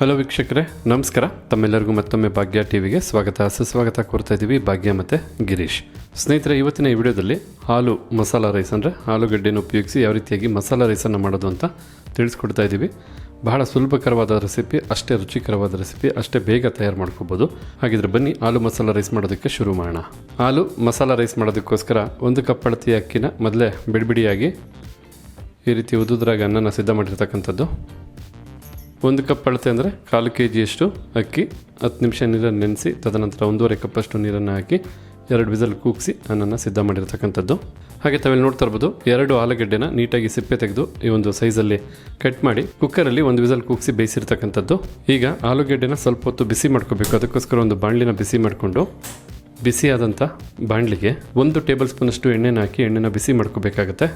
Hello ವೀಕ್ಷಕರೇ. ನಮಸ್ಕಾರ. ತಮ್ಮೆಲ್ಲರಿಗೂ ಮತ್ತೊಮ್ಮೆ ಭಾಗ್ಯ ಟಿವಿಗೆ ಸ್ವಾಗತ. ಸುಸ್ವಾಗತ ಕೋರ್ತಾ ಇದ್ದೀವಿ ಭಾಗ್ಯ ಮತ್ತು ಗಿರೀಶ್. ಸ್ನೇಹಿತರೆ, ಇವತ್ತಿನ ಈ ವಿಡಿಯೋದಲ್ಲಿ ಹಾಲು, ಮಸಾಲ ರೈಸ್ ಅಂದರೆ ಆಲೂಗಡ್ಡೆನ ಉಪಯೋಗಿಸಿ ಯಾವ ರೀತಿಯಾಗಿ ಮಸಾಲ ರೈಸನ್ನು ಮಾಡೋದು ಅಂತ ತಿಳಿಸ್ಕೊಡ್ತಾ ಇದ್ದೀವಿ. ಬಹಳ ಸುಲಭಕರವಾದ ರೆಸಿಪಿ, ಅಷ್ಟೇ ರುಚಿಕರವಾದ ರೆಸಿಪಿ, ಅಷ್ಟೇ ಬೇಗ ತಯಾರು ಮಾಡ್ಕೋಬೋದು. ಹಾಗಿದ್ರೆ ಬನ್ನಿ ಆಲೂ ಮಸಾಲ ರೈಸ್ ಮಾಡೋದಕ್ಕೆ ಶುರು ಮಾಡೋಣ. ಆಲೂ ಮಸಾಲ ರೈಸ್ ಮಾಡೋದಕ್ಕೋಸ್ಕರ ಒಂದು ಕಪ್ ಅಳತಿ ಅಕ್ಕಿನ ಮೊದಲೇ ಬಿಡಿಬಿಡಿಯಾಗಿ ಈ ರೀತಿ ಉದುದ್ರಾಗ ಅನ್ನನ ಸಿದ್ಧ ಮಾಡಿರ್ತಕ್ಕಂಥದ್ದು. ಒಂದು ಕಪ್ ಅಳತೆ ಅಂದರೆ ಕಾಲು ಕೆ ಜಿಯಷ್ಟು ಅಕ್ಕಿ, ಹತ್ತು ನಿಮಿಷ ನೀರನ್ನು ನೆನೆಸಿ, ತದನಂತರ ಒಂದೂವರೆ ಕಪ್ಪಷ್ಟು ನೀರನ್ನು ಹಾಕಿ, ಎರಡು ವಿಸಲ್ ಕೂಗಿಸಿ ಅನ್ನನ್ನು ಸಿದ್ಧ ಮಾಡಿರ್ತಕ್ಕಂಥದ್ದು. ಹಾಗೆ ತಾವೆಲ್ಲಿ ನೋಡ್ತಾ ಇರ್ಬೋದು, ಎರಡು ಆಲೂಗಡ್ಡೆನ ನೀಟಾಗಿ ಸಿಪ್ಪೆ ತೆಗೆದು ಈ ಒಂದು ಸೈಜಲ್ಲಿ ಕಟ್ ಮಾಡಿ, ಕುಕ್ಕರಲ್ಲಿ ಒಂದು ವಿಸಲ್ ಕೂಗಿಸಿ ಬೇಯಿಸಿರ್ತಕ್ಕಂಥದ್ದು. ಈಗ ಆಲೂಗಡ್ಡೆನ ಸ್ವಲ್ಪ ಹೊತ್ತು ಬಿಸಿ ಮಾಡ್ಕೋಬೇಕು. ಅದಕ್ಕೋಸ್ಕರ ಒಂದು ಬಾಣಲಿನ ಬಿಸಿ ಮಾಡಿಕೊಂಡು, ಬಿಸಿಯಾದಂಥ ಬಾಣಲಿಗೆ ಒಂದು ಟೇಬಲ್ ಸ್ಪೂನಷ್ಟು ಎಣ್ಣೆನ ಹಾಕಿ ಎಣ್ಣೆನ ಬಿಸಿ ಮಾಡ್ಕೋಬೇಕಾಗತ್ತೆ.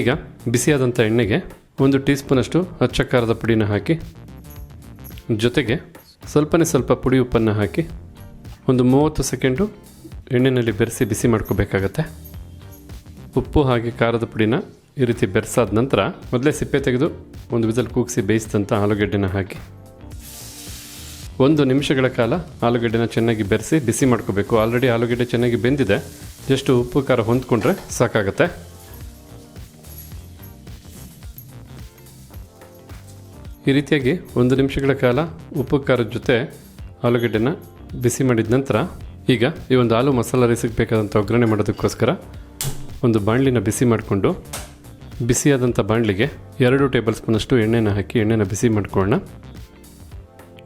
ಈಗ ಬಿಸಿಯಾದಂಥ ಎಣ್ಣೆಗೆ ಒಂದು ಟೀ ಸ್ಪೂನಷ್ಟು ಅಚ್ಚ ಖಾರದ ಪುಡಿನ ಹಾಕಿ, ಜೊತೆಗೆ ಸ್ವಲ್ಪನೇ ಸ್ವಲ್ಪ ಪುಡಿ ಉಪ್ಪನ್ನು ಹಾಕಿ ಒಂದು ಮೂವತ್ತು ಸೆಕೆಂಡು ಎಣ್ಣೆಯಲ್ಲಿ ಬೆರೆಸಿ ಬಿಸಿ ಮಾಡ್ಕೋಬೇಕಾಗತ್ತೆ. ಉಪ್ಪು ಹಾಗೆ ಖಾರದ ಪುಡಿನ ಈ ರೀತಿ ಬೆರೆಸಾದ ನಂತರ ಮೊದಲೇ ಸಿಪ್ಪೆ ತೆಗೆದು ಒಂದು ವಿಸಲ್ ಕೂಗಿಸಿ ಬೇಯಿಸಿದಂಥ ಆಲೂಗಡ್ಡೆನ ಹಾಕಿ. ಒಂದು ನಿಮಿಷಗಳ ಕಾಲ ಆಲೂಗಡ್ಡೆನ ಚೆನ್ನಾಗಿ ಬೆರೆಸಿ ಬಿಸಿ ಮಾಡ್ಕೋಬೇಕು. ಆಲ್ರೆಡಿ ಆಲೂಗಡ್ಡೆ ಚೆನ್ನಾಗಿ ಬೆಂದಿದೆ. ಜಸ್ಟ್ ಉಪ್ಪು ಖಾರ ಹೊಂದ್ಕೊಂಡ್ರೆ ಸಾಕಾಗತ್ತೆ. ಈ ರೀತಿಯಾಗಿ ಒಂದು ನಿಮಿಷಗಳ ಕಾಲ ಉಪ್ಪು ಖಾರದ ಜೊತೆ ಆಲೂಗಡ್ಡೆನ ಬಿಸಿ ಮಾಡಿದ ನಂತರ ಈಗ ಈ ಒಂದು ಆಲೂ ಮಸಾಲ ರೈಸಿಗೆ ಬೇಕಾದಂಥ ಒಗ್ಗರಣೆ ಮಾಡೋದಕ್ಕೋಸ್ಕರ ಒಂದು ಬಾಣಲಿನ ಬಿಸಿ ಮಾಡಿಕೊಂಡು ಬಿಸಿಯಾದಂಥ ಬಾಣಲಿಗೆ ಎರಡು ಟೇಬಲ್ ಸ್ಪೂನಷ್ಟು ಎಣ್ಣೆನ ಹಾಕಿ ಎಣ್ಣೆನ ಬಿಸಿ ಮಾಡ್ಕೊಳ್ಳೋಣ.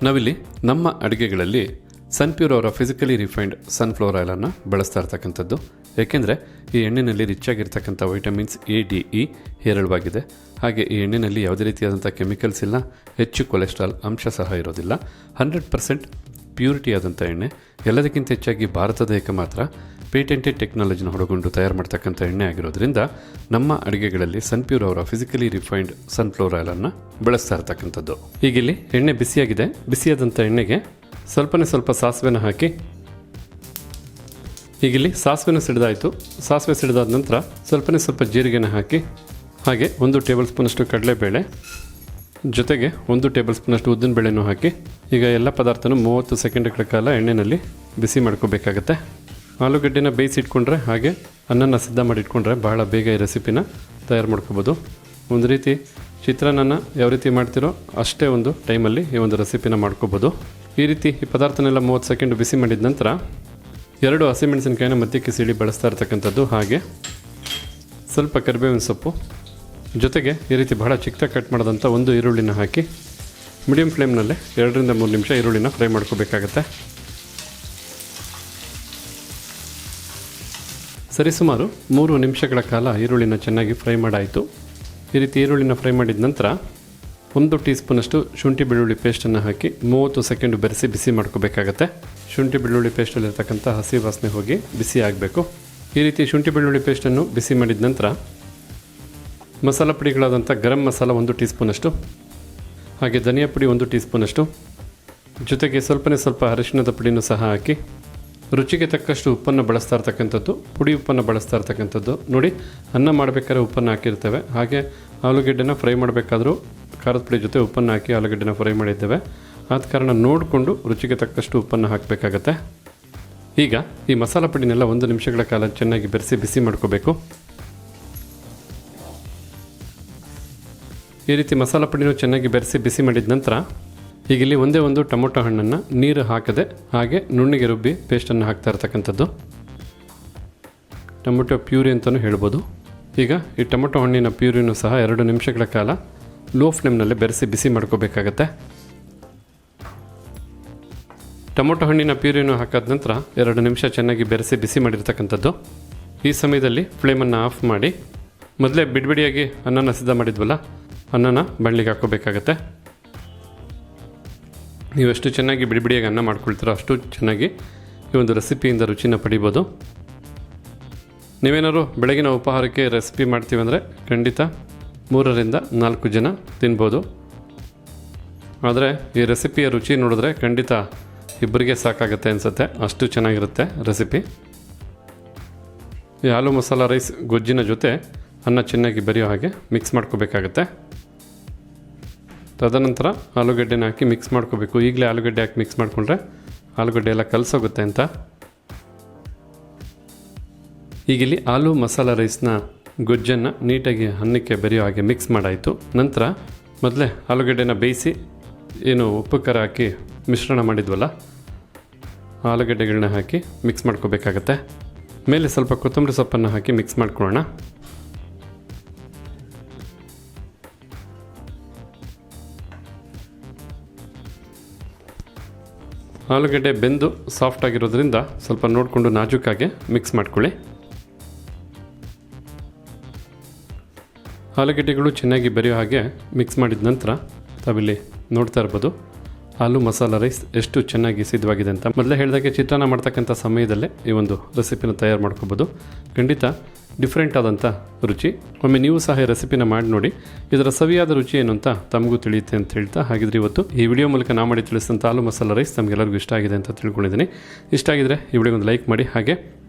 ನಾವಿಲ್ಲಿ ನಮ್ಮ ಅಡುಗೆಗಳಲ್ಲಿ ಸನ್ಪ್ಯೂರ್ ಅವರ ಫಿಸಿಕಲಿ ರಿಫೈನ್ಡ್ ಸನ್ಫ್ಲವರ್ ಆಯಿಲನ್ನು ಬಳಸ್ತಾ ಇರ್ತಕ್ಕಂಥದ್ದು. ಏಕೆಂದರೆ ಈ ಎಣ್ಣೆಯಲ್ಲಿ ರಿಚ್ ಆಗಿರ್ತಕ್ಕಂಥ ವೈಟಮಿನ್ಸ್ ಎ, ಡಿ, ಇ ಹೇರಳವಾಗಿದೆ. ಹಾಗೆ ಈ ಎಣ್ಣೆಯಲ್ಲಿ ಯಾವುದೇ ರೀತಿಯಾದಂಥ ಕೆಮಿಕಲ್ಸ್ ಇಲ್ಲ, ಹೆಚ್ಚು ಕೊಲೆಸ್ಟ್ರಾಲ್ ಅಂಶ ಸಹ ಇರೋದಿಲ್ಲ. ಹಂಡ್ರೆಡ್ ಪರ್ಸೆಂಟ್ ಪ್ಯೂರಿಟಿ ಆದಂಥ ಎಣ್ಣೆ, ಎಲ್ಲದಕ್ಕಿಂತ ಹೆಚ್ಚಾಗಿ ಭಾರತದ ಏಕ ಮಾತ್ರ ಪೇಟೆಂಟೆಡ್ ಟೆಕ್ನಾಲಜಿನ ಹೊಡಗೊಂಡು ತಯಾರು ಮಾಡ್ತಕ್ಕಂಥ ಎಣ್ಣೆ ಆಗಿರೋದ್ರಿಂದ ನಮ್ಮ ಅಡುಗೆಗಳಲ್ಲಿ ಸನ್ಪ್ಯೂರ್ ಅವರ ಫಿಸಿಕಲಿ ರಿಫೈನ್ಡ್ ಸನ್ಫ್ಲವರ್ ಆಯಿಲನ್ನು ಬಳಸ್ತಾ ಇರ್ತಕ್ಕಂಥದ್ದು. ಈಗಿಲ್ಲಿ ಎಣ್ಣೆ ಬಿಸಿಯಾಗಿದೆ. ಬಿಸಿಯಾದಂಥ ಎಣ್ಣೆಗೆ ಸ್ವಲ್ಪನೇ ಸ್ವಲ್ಪ ಸಾಸಿವೆನ ಹಾಕಿ ಈಗಿಲ್ಲಿ ಸಾಸಿವೆನ ಸಿಡಿದಾಯಿತು. ಸಾಸಿವೆ ಸಿಡಿದಾದ ನಂತರ ಸ್ವಲ್ಪನೇ ಸ್ವಲ್ಪ ಜೀರಿಗೆನ ಹಾಕಿ, ಹಾಗೆ ಒಂದು ಟೇಬಲ್ ಸ್ಪೂನಷ್ಟು ಕಡಲೆಬೇಳೆ, ಜೊತೆಗೆ ಒಂದು ಟೇಬಲ್ ಸ್ಪೂನಷ್ಟು ಉದ್ದಿನ ಬೇಳೆನೂ ಹಾಕಿ, ಈಗ ಎಲ್ಲ ಪದಾರ್ಥನೂ ಮೂವತ್ತು ಸೆಕೆಂಡ್ಗಳ ಕಾಲ ಎಣ್ಣೆಯಲ್ಲಿ ಬಿಸಿ ಮಾಡ್ಕೋಬೇಕಾಗತ್ತೆ. ಆಲೂಗಡ್ಡೆನ ಬೇಯಿಸಿಟ್ಕೊಂಡ್ರೆ ಹಾಗೆ ಅನ್ನನ ಸಿದ್ಧ ಮಾಡಿಟ್ಕೊಂಡ್ರೆ ಬಹಳ ಬೇಗ ಈ ರೆಸಿಪಿನ ತಯಾರು ಮಾಡ್ಕೋಬೋದು. ಒಂದು ರೀತಿ ಚಿತ್ರಾನ್ನ ಯಾವ ರೀತಿ ಮಾಡ್ತಿರೋ ಅಷ್ಟೇ ಒಂದು ಟೈಮಲ್ಲಿ ಈ ಒಂದು ರೆಸಿಪಿನ ಮಾಡ್ಕೋಬೋದು. ಈ ರೀತಿ ಈ ಪದಾರ್ಥನೆಲ್ಲ ಮೂವತ್ತು ಸೆಕೆಂಡ್ ಬಿಸಿ ಮಾಡಿದ ನಂತರ ಎರಡು ಹಸಿಮೆಣಸಿನಕಾಯಿನ ಮಧ್ಯಕ್ಕೆ ಸೀಳಿ ಬಳಸ್ತಾ ಇರ್ತಕ್ಕಂಥದ್ದು ಹಾಗೆ. ಸ್ವಲ್ಪ ಕರಿಬೇವಿನ ಸೊಪ್ಪು. ಜೊತೆಗೆ ಈ ರೀತಿ ಬಹಳ ಚಿಕ್ಕದಾಗಿ ಕಟ್ ಮಾಡಿದಂಥ ಒಂದು ಈರುಳ್ಳಿನ ಹಾಕಿ ಮೀಡಿಯಂ ಫ್ಲೇಮ್ನಲ್ಲೇ ಎರಡರಿಂದ ಮೂರು ನಿಮಿಷ ಈರುಳ್ಳಿನ ಫ್ರೈ ಮಾಡ್ಕೋಬೇಕಾಗತ್ತೆ. ಸರಿಸುಮಾರು ಮೂರು ನಿಮಿಷಗಳ ಕಾಲ ಈರುಳ್ಳಿನ ಚೆನ್ನಾಗಿ ಫ್ರೈ ಮಾಡಾಯಿತು. ಈ ರೀತಿ ಈರುಳ್ಳಿನ ಫ್ರೈ ಮಾಡಿದ ನಂತರ ಒಂದು ಟೀ ಸ್ಪೂನಷ್ಟು ಶುಂಠಿ ಬೆಳ್ಳುಳ್ಳಿ ಪೇಸ್ಟನ್ನು ಹಾಕಿ ಮೂವತ್ತು ಸೆಕೆಂಡು ಬೆರೆಸಿ ಬಿಸಿ ಮಾಡ್ಕೋಬೇಕಾಗತ್ತೆ. ಶುಂಠಿ ಬೆಳ್ಳುಳ್ಳಿ ಪೇಸ್ಟಲ್ಲಿರ್ತಕ್ಕಂಥ ಹಸಿ ವಾಸನೆ ಹೋಗಿ ಬಿಸಿ ಆಗಬೇಕು. ಈ ರೀತಿ ಶುಂಠಿ ಬೆಳ್ಳುಳ್ಳಿ ಪೇಸ್ಟನ್ನು ಬಿಸಿ ಮಾಡಿದ ನಂತರ ಮಸಾಲ ಪುಡಿಗಳಾದಂಥ ಗರಂ ಮಸಾಲ ಒಂದು ಟೀ ಸ್ಪೂನಷ್ಟು ಹಾಗೆ ಧನಿಯಾ ಪುಡಿ ಒಂದು ಟೀ ಸ್ಪೂನಷ್ಟು ಜೊತೆಗೆ ಸ್ವಲ್ಪನೇ ಸ್ವಲ್ಪ ಅರಿಶಿಣದ ಪುಡಿನೂ ಸಹ ಹಾಕಿ ರುಚಿಗೆ ತಕ್ಕಷ್ಟು ಉಪ್ಪನ್ನು ಬಳಸ್ತಾ ಇರ್ತಕ್ಕಂಥದ್ದು, ಪುಡಿ ಉಪ್ಪನ್ನು ಬಳಸ್ತಾ ಇರ್ತಕ್ಕಂಥದ್ದು ನೋಡಿ, ಅನ್ನ ಮಾಡಬೇಕಾದ್ರೆ ಉಪ್ಪನ್ನು ಹಾಕಿರ್ತೇವೆ. ಹಾಗೆ ಆಲೂಗೆಡ್ಡೆನ ಫ್ರೈ ಮಾಡಬೇಕಾದ್ರೂ ಖಾರದ ಪುಡಿ ಜೊತೆ ಉಪ್ಪನ್ನು ಹಾಕಿ ಆಲೂಗಡ್ಡೆನ ಫ್ರೈ ಮಾಡಿದ್ದೇವೆ. ಆದ ಕಾರಣ ನೋಡಿಕೊಂಡು ರುಚಿಗೆ ತಕ್ಕಷ್ಟು ಉಪ್ಪನ್ನು ಹಾಕಬೇಕಾಗತ್ತೆ. ಈಗ ಈ ಮಸಾಲ ಪುಡಿನೆಲ್ಲ ಒಂದು ನಿಮಿಷಗಳ ಕಾಲ ಚೆನ್ನಾಗಿ ಬೆರೆಸಿ ಬಿಸಿ ಮಾಡ್ಕೋಬೇಕು. ಈ ರೀತಿ ಮಸಾಲ ಪುಡಿನೂ ಚೆನ್ನಾಗಿ ಬೆರೆಸಿ ಬಿಸಿ ಮಾಡಿದ ನಂತರ ಈಗ ಇಲ್ಲಿ ಒಂದೇ ಒಂದು ಟೊಮೊಟೊ ಹಣ್ಣನ್ನು ನೀರು ಹಾಕದೆ ಹಾಗೆ ನುಣ್ಣಿಗೆ ರುಬ್ಬಿ ಪೇಸ್ಟನ್ನು ಹಾಕ್ತಾ ಇರ್ತಕ್ಕಂಥದ್ದು. ಟೊಮೊಟೊ ಪ್ಯೂರಿ ಅಂತಲೂ ಹೇಳ್ಬೋದು. ಈಗ ಈ ಟೊಮೊಟೊ ಹಣ್ಣಿನ ಪ್ಯೂರಿನೂ ಸಹ ಎರಡು ನಿಮಿಷಗಳ ಕಾಲ ಲೋ ಫ್ಲೇಮ್ನಲ್ಲಿ ಬೆರೆಸಿ ಬಿಸಿ ಮಾಡ್ಕೋಬೇಕಾಗತ್ತೆ. ಟೊಮೊಟೊ ಹಣ್ಣಿನ ಪ್ಯೂರಿನೂ ಹಾಕಾದ ನಂತರ ಎರಡು ನಿಮಿಷ ಚೆನ್ನಾಗಿ ಬೆರೆಸಿ ಬಿಸಿ ಮಾಡಿರ್ತಕ್ಕಂಥದ್ದು. ಈ ಸಮಯದಲ್ಲಿ ಫ್ಲೇಮನ್ನು ಆಫ್ ಮಾಡಿ ಮೊದಲೇ ಬಿಡಿಬಿಡಿಯಾಗಿ ಅನ್ನನ ಸಿದ್ಧ ಮಾಡಿದ್ವಲ್ಲ, ಅನ್ನನ ಬಣ್ಣಿಗೆ ಹಾಕೋಬೇಕಾಗತ್ತೆ ನೀವು ಎಷ್ಟು ಚೆನ್ನಾಗಿ ಬಿಡಿಬಿಡಿಯಾಗಿ ಅನ್ನ ಮಾಡ್ಕೊಳ್ತೀರೋ ಅಷ್ಟು ಚೆನ್ನಾಗಿ ಈ ಒಂದು ರೆಸಿಪಿಯಿಂದ ರುಚಿನ ಪಡಿಬೋದು. ನೀವೇನಾದ್ರು ಬೆಳಗಿನ ಉಪಹಾರಕ್ಕೆ ರೆಸಿಪಿ ಮಾಡ್ತೀವಿ ಅಂದರೆ ಖಂಡಿತ ಮೂರರಿಂದ ನಾಲ್ಕು ಜನ ತಿನ್ಬೋದು. ಆದರೆ ಈ ರೆಸಿಪಿಯ ರುಚಿ ನೋಡಿದ್ರೆ ಖಂಡಿತ ಇಬ್ಬರಿಗೆ ಸಾಕಾಗುತ್ತೆ ಅನಿಸುತ್ತೆ. ಅಷ್ಟು ಚೆನ್ನಾಗಿರುತ್ತೆ ರೆಸಿಪಿ ಈ ಆಲೂ ಮಸಾಲ ರೈಸ್ ಗೊಜ್ಜಿನ ಜೊತೆ ಅನ್ನ ಚೆನ್ನಾಗಿ ಬರೆಯೋ ಹಾಗೆ ಮಿಕ್ಸ್ ಮಾಡ್ಕೋಬೇಕಾಗತ್ತೆ. ತದನಂತರ ಆಲೂಗಡ್ಡೆನ ಹಾಕಿ ಮಿಕ್ಸ್ ಮಾಡ್ಕೋಬೇಕು. ಈಗಲೇ ಆಲೂಗಡ್ಡೆ ಹಾಕಿ ಮಿಕ್ಸ್ ಮಾಡಿಕೊಂಡ್ರೆ ಆಲೂಗಡ್ಡೆ ಎಲ್ಲ ಕಲಸೋಗುತ್ತೆ ಅಂತ ಈಗಿಲ್ಲಿ ಆಲೂ ಮಸಾಲ ರೈಸ್ನ ಗೊಜ್ಜನ್ನು ನೀಟಾಗಿ ಅನ್ನಕ್ಕೆ ಬೆರೆಯೋ ಹಾಗೆ ಮಿಕ್ಸ್ ಮಾಡಾಯಿತು. ನಂತರ ಮೊದಲೇ ಆಲೂಗಡ್ಡೆನ ಬೇಯಿಸಿ ಏನು ಉಪ್ಪು, ಖಾರ ಹಾಕಿ ಮಿಶ್ರಣ ಮಾಡಿದ್ವಲ್ಲ ಆಲೂಗಡ್ಡೆಗಳನ್ನ ಹಾಕಿ ಮಿಕ್ಸ್ ಮಾಡ್ಕೋಬೇಕಾಗತ್ತೆ. ಮೇಲೆ ಸ್ವಲ್ಪ ಕೊತ್ತಂಬರಿ ಸೊಪ್ಪನ್ನು ಹಾಕಿ ಮಿಕ್ಸ್ ಮಾಡ್ಕೊಳ್ಳೋಣ. ಆಲೂಗಡ್ಡೆ ಬೆಂದು ಸಾಫ್ಟ್ ಆಗಿರೋದ್ರಿಂದ ಸ್ವಲ್ಪ ನೋಡಿಕೊಂಡು ನಾಜೂಕಾಗೆ ಮಿಕ್ಸ್ ಮಾಡ್ಕೊಳ್ಳಿ. ಆಲೂಗಡ್ಡೆಗಳು ಚೆನ್ನಾಗಿ ಬೆರೆಯೋ ಹಾಗೆ ಮಿಕ್ಸ್ ಮಾಡಿದ ನಂತರ ತಾವಿಲ್ಲಿ ನೋಡ್ತಾ ಇರ್ಬೋದು. ಆಲೂ ಮಸಾಲ ರೈಸ್ ಎಷ್ಟು ಚೆನ್ನಾಗಿ ಸಿದ್ಧವಾಗಿದೆ ಅಂತ. ಮೊದಲೇ ಹೇಳಿದಾಗೆ ಚಿತ್ರಾನ್ನ ಮಾಡ್ತಕ್ಕಂಥ ಸಮಯದಲ್ಲೇ ಈ ಒಂದು ರೆಸಿಪಿನ ತಯಾರು ಮಾಡ್ಕೋಬೋದು. ಖಂಡಿತ ಡಿಫ್ರೆಂಟ್ ಆದಂಥ ರುಚಿ. ಒಮ್ಮೆ ನೀವು ಸಹ ಈ ರೆಸಿಪಿನ ಮಾಡಿ ನೋಡಿ, ಇದರ ಸವಿಯಾದ ರುಚಿ ಏನು ಅಂತ ತಮಗೂ ತಿಳಿಯುತ್ತೆ ಅಂತ ಹೇಳ್ತಾ ಹಾಗಿದ್ರೆ ಇವತ್ತು ಈ ವಿಡಿಯೋ ಮೂಲಕ ನಾ ಮಾಡಿ ತಿಳಿಸಿದಂಥ ಆಲೂ ಮಸಾಲ ರೈಸ್ ತಮಗೆಲ್ಲರಿಗೂ ಇಷ್ಟ ಆಗಿದೆ ಅಂತ ತಿಳ್ಕೊಂಡಿದ್ದೀನಿ. ಇಷ್ಟ ಆಗಿದ್ರೆ ಈ ವಿಡಿಯೋ ಒಂದು ಲೈಕ್ ಮಾಡಿ. ಹಾಗೆ